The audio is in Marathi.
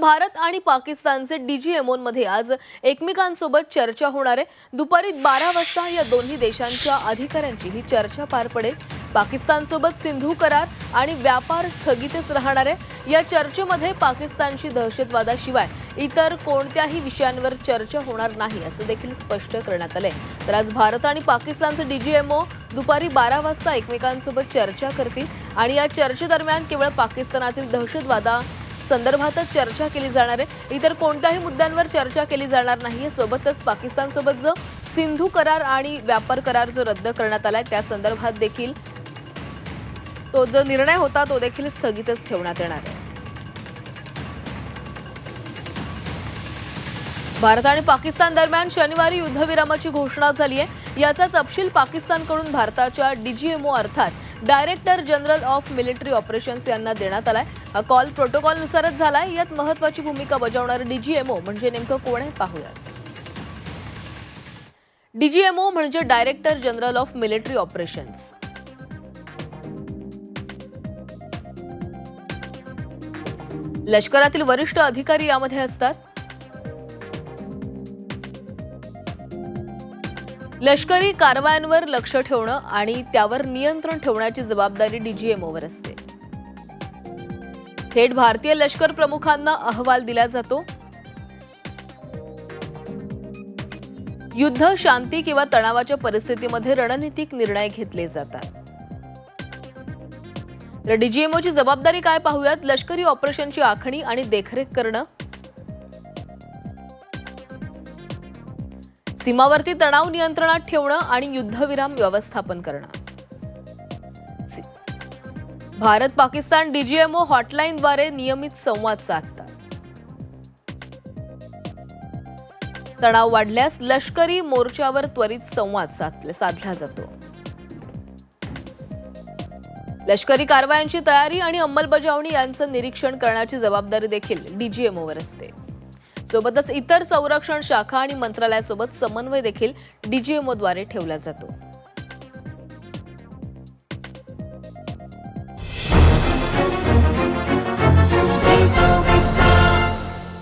भारत आणि पाकिस्तानचे डीजीएमओमध्ये आज एकमेकांसोबत चर्चा होणार आहे. दुपारी बारा वाजता या दोन्ही देशांच्या अधिकाऱ्यांची ही चर्चा पार पडेल. पाकिस्तानसोबत सिंधू करार आणि व्यापार स्थगितच राहणार आहे. या चर्चेमध्ये पाकिस्तानशी दहशतवादाशिवाय इतर कोणत्याही विषयांवर चर्चा होणार नाही असं देखील स्पष्ट करण्यात आलंय. तर आज भारत आणि पाकिस्तानचे डीजीएमओ दुपारी बारा वाजता एकमेकांसोबत चर्चा करतील आणि या चर्चेदरम्यान केवळ पाकिस्तानातील दहशतवादा संदर्भातच चर्चा केली जाणार आहे. इतर कोणत्याही मुद्द्यांवर चर्चा केली जाणार नाही सोबतच पाकिस्तानसोबत जो सिंधू करार आणि व्यापार करार जो रद्द करण्यात आलाय त्या संदर्भात देखील तो जो निर्णय होता तो देखील स्थगितच ठेवण्यात येणार आहे. भारत आणि पाकिस्तान दरम्यान शनिवारी युद्धविरामाची घोषणा झाली आहे याचा तपशील पाकिस्तानकडून भारताच्या डीजीएमओ अर्थात director general of military operations यांना देण्यात आलाय. हा कॉल प्रोटोकॉलनुसारच झालाय. यात महत्वाची भूमिका बजावणारं डीजीएमओ म्हणजे नेमकं कोण आहे पाहूयात. डीजीएमओ म्हणजे director general of military operations. लष्करातील वरिष्ठ अधिकारी यामध्ये असतात. लष्करी कारवायांवर लक्ष ठेवणं आणि त्यावर नियंत्रण ठेवण्याची जबाबदारी डीजीएमओवर असते. थेट भारतीय लष्कर प्रमुखांना अहवाल दिला जातो. युद्ध शांती किंवा तणावाच्या परिस्थितीमध्ये रणनीतिक निर्णय घेतले जातात. तर डीजीएमओची जबाबदारी काय पाहूयात? लष्करी ऑपरेशनची आखणी आणि देखरेख करणं सीमावर्ती तणाव नियंत्रणात ठेवणं आणि युद्धविराम व्यवस्थापन करणं. भारत पाकिस्तान डीजीएमओ हॉटलाईनद्वारे नियमित संवाद साधतात. तणाव वाढल्यास लष्करी मोर्चावर त्वरित संवाद साधले- साधला जातो. लष्करी कारवायांची तयारी आणि अंमलबजावणी यांचं निरीक्षण करण्याची जबाबदारी देखील डीजीएमओवर असते. सोबतच इतर संरक्षण शाखा आणि मंत्रालयासोबत समन्वय देखील डीजीएमओद्वारे ठेवला जातो.